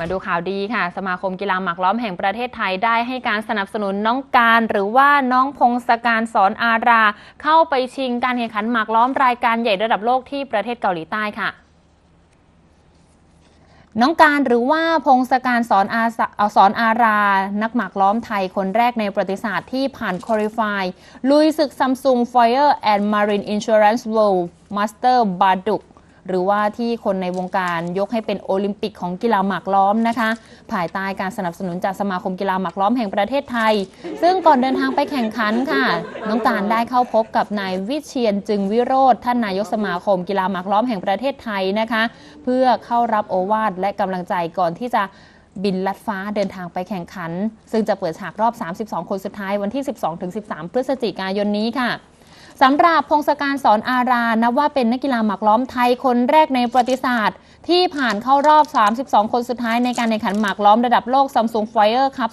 มาดูข่าวดีค่ะ สมาคมกีฬาหมากล้อมแห่งประเทศไทยได้ให้การสนับสนุนน้องการ หรือว่าน้องพงศการสอนอารา เข้าไปชิงการแข่งขันหมากล้อมรายการใหญ่ระดับโลกที่ประเทศเกาหลีใต้ค่ะน้องการหรือว่าพงศการสอนอาสอาสอนอารา นักหมากล้อมไทยคนแรกในประวัติศาสตร์ที่ผ่านคอริฟายลุยศึก Samsung Fire and Marine Insurance World Master บาดุก หรือว่าที่คนในวงการยกให้เป็นโอลิมปิกของกีฬาหมากล้อมนะคะ ภายใต้การสนับสนุนจากสมาคมกีฬาหมากล้อมแห่งประเทศไทย ซึ่งก่อนเดินทางไปแข่งขันค่ะ น้องการได้เข้าพบกับนายวิเชียนจึงวิโรธท่านนายกสมาคมกีฬาหมากล้อมแห่งประเทศไทยนะคะ เพื่อเข้ารับโอวาทและกำลังใจก่อนที่จะบินลัดฟ้าเดินทางไปแข่งขัน ซึ่งจะเปิดฉากรอบ 32 คนสุดท้ายวันที่ 12-13 พฤศจิกายนนี้ค่ะ สำหรับพงศการสอนอารานับว่าเป็นนักกีฬาหมากล้อมไทยคนแรกในประวัติศาสตร์ ที่ผ่านเข้ารอบ 32 คนสุดท้ายในการแข่งขันหมากล้อมระดับโลกซัมซุงไฟเออร์คัพ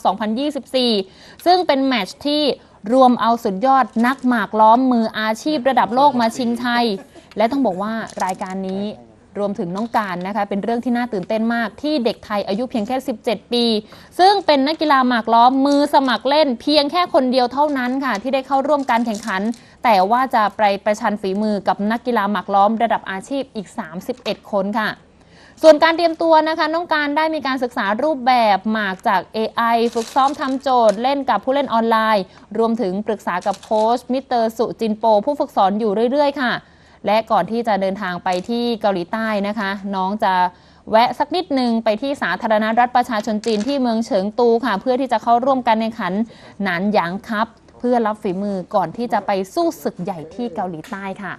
2024 ซึ่งเป็นแมตช์ที่รวมเอาสุดยอดนักหมากล้อมมืออาชีพระดับโลกมาชิงชัยและต้องบอกว่ารายการนี้ รวมถึงน้องการนะคะ เป็นเรื่องที่น่าตื่นเต้นมากที่เด็กไทยอายุเพียงแค่ 17 ปี ซึ่งเป็นนักกีฬาหมากล้อมมือสมัครเล่น เพียงแค่คนเดียวเท่านั้นค่ะ ที่ได้เข้าร่วมการแข่งขัน แต่ว่าจะไปประชันฝีมือกับนักกีฬาหมากล้อมระดับอาชีพอีก 31 คนค่ะส่วนการเตรียมตัวนะคะ น้องการได้มีการศึกษารูปแบบหมากจาก AI ฝึกซ้อมทำโจทย์ เล่นกับผู้เล่นออนไลน์ รวมถึงปรึกษากับโค้ชมิสเตอร์สุจินโป ผู้ฝึกสอนอยู่เรื่อยๆ ค่ะ และก่อนที่จะเดินทางไปที่เกาหลีใต้นะคะ น้องจะแวะสักนิดหนึ่งไปที่สาธารณรัฐประชาชนจีนที่เมืองเฉิงตูค่ะ เพื่อที่จะเข้าร่วมการแข่งขันหนานหยางครับ เพื่อรับฝีมือก่อนที่จะไปสู้ศึกใหญ่ที่เกาหลีใต้ค่ะ